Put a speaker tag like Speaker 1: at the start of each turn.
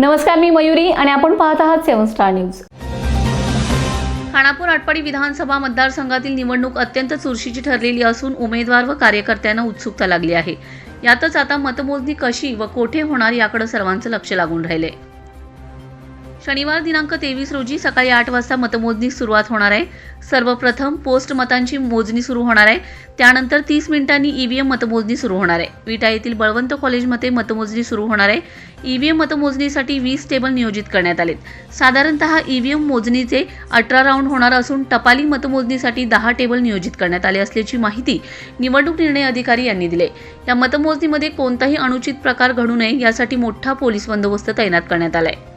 Speaker 1: नमस्कार मी मयुरी आणि आपण पाहत आहात seven star news.
Speaker 2: Khanapur Atpadi विधानसभा मतदारसंघातील निवडणूक अत्यंत चुरशीची ठरलेली असून उमेदवार व कार्यकर्त्यांना उत्सुकता लागली आहे. यातच आता मतमोजणी कशी व कोठे होणार याकडे सर्वांचं लक्ष लागून राहिले शनिवार दिनांक तेवीस रोजी सकाळी आठ वाजता मतमोजणी सुरुवात होणार आहे. सर्वप्रथम पोस्ट मतांची मोजणी सुरू होणार आहे. त्यानंतर तीस मिनिटांनी ईव्हीएम मतमोजणी सुरू होणार आहे. विटा येथील बळवंत कॉलेजमध्ये मतमोजणी सुरू होणार आहे. ईव्हीएम मतमोजणीसाठी वीस टेबल नियोजित करण्यात आलेत. साधारणतः ईव्हीएम मोजणीचे अठरा राऊंड होणार असून टपाली मतमोजणीसाठी दहा टेबल नियोजित करण्यात आले असल्याची माहिती निवडणूक निर्णय अधिकारी यांनी दिले. या मतमोजणीमध्ये कोणताही अनुचित प्रकार घडू नये यासाठी मोठा पोलीस बंदोबस्त तैनात करण्यात आला आहे